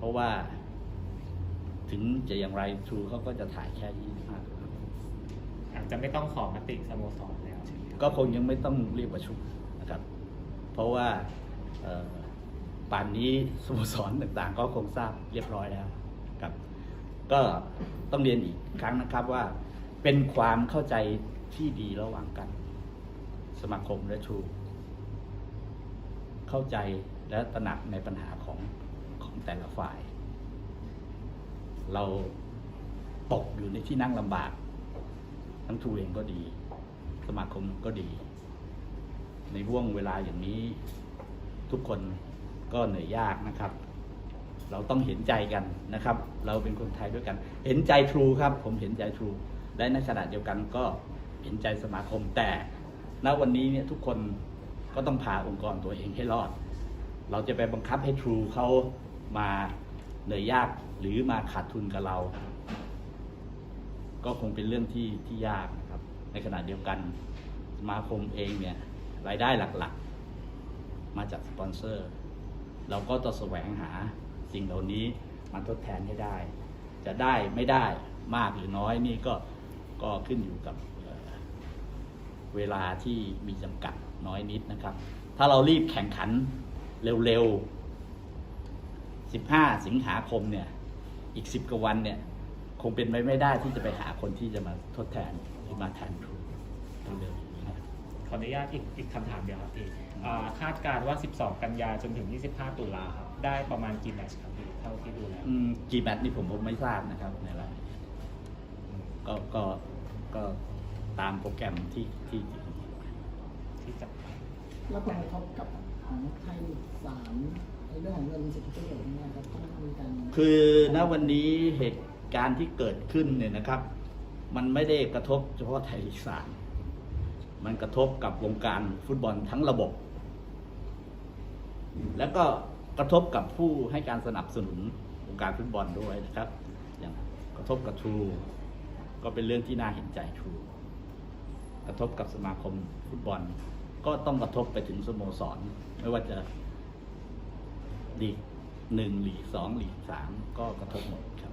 เพราะว่า ถึงจะอย่างไรทรูเขาก็จะถ่ายแค่25ตุลาคมอาจจะไม่ต้องขอมติสโมสรแล้วใช่ไหมครับก็คงยังไม่ต้องเรียกประชุมนะครับ เพราะว่าเอ่อป่านนี้สโมสรต่างๆ ก็คงทราบเรียบร้อยแล้วครับ ก็ต้องเรียนอีกครั้งนะครับว่า เป็นความเข้าใจที่ดีระหว่างกัน สมาคมและทรูเข้าใจและตระหนักในปัญหาของของ แต่ละฝ่าย เราตกอยู่ในที่นั่งลำบาก ทั้งทรูเองก็ดี สมาคมก็ดี ในห่วงเวลาอย่างนี้ ทุกคนก็เหนื่อยยากนะครับ เราต้องเห็นใจกันนะครับ เราเป็นคนไทยด้วยกัน เห็นใจทรูครับ ผมเห็นใจทรูและในขณะเดียวกันก็เห็นใจสมาคมแต่ณวันนี้เนี่ยทุกคนก็ต้องพาองค์กรตัวเองให้รอด เราจะไปบังคับให้ทรูเขา มาเหนื่อยยากหรือมาขาดทุนกับเรา ก็คงเป็นเรื่องที่ที่ยากนะครับ ในขณะเดียวกันสมาคมเองเนี่ยรายได้หลักๆ มาจากสปอนเซอร์ เราก็ต้องแสวงหาสิ่งเหล่านี้มาทดแทนให้ได้ จะได้ไม่ได้มากหรือน้อยนี่ก็ก็ขึ้นอยู่กับเอ่อเวลาที่มีจำกัดน้อยนิดนะครับ ถ้าเรารีบแข่งขันเร็วๆ 15 สิงหาคมเนี่ย อีก 10กว่าวันเนี่ย คงเป็นไปไม่ได้ที่จะไปหาคนที่จะมาทดแทนหรือมาแทนครูเร็วๆอย่างนี้นะครับขออนุญาตอีกอีกคำถามเดียวครับพี่อ่าคาดการณ์ว่า 12 กันยาจนถึง 25 ตุลาครับ ได้ประมาณกี่แมตช์ครับพี่เท่าที่ดูแล้วอืมกี่แมตช์นี่ผมผมไม่ทราบนะครับในรายละเอียดก็ก็ก็ตามโปรแกรมที่ที่ที่กำหนดไว้ที่จะแล้วผลกระทบกับของไทยลีกสาม ในเรื่องของเงินสิทธิประโยชน์เนี่ยครับต้องมีการคือณวันนี้เหตุการณ์ที่เกิดขึ้นเนี่ยนะครับ มันไม่ได้กระทบเฉพาะไทยลีกสามมันกระทบกับวงการฟุตบอลทั้งระบบ แล้วก็กระทบกับผู้ให้การสนับสนุนวงการฟุตบอลด้วยนะครับ อย่างกระทบกับทรูก็เป็นเรื่องที่น่าเห็นใจทรูกระทบกับสมาคมฟุตบอล ก็ต้องกระทบไปถึงสโมสร ไม่ว่าจะ ลีกหนึ่งหลีกสองหลีกสามก็กระทบหมดครับ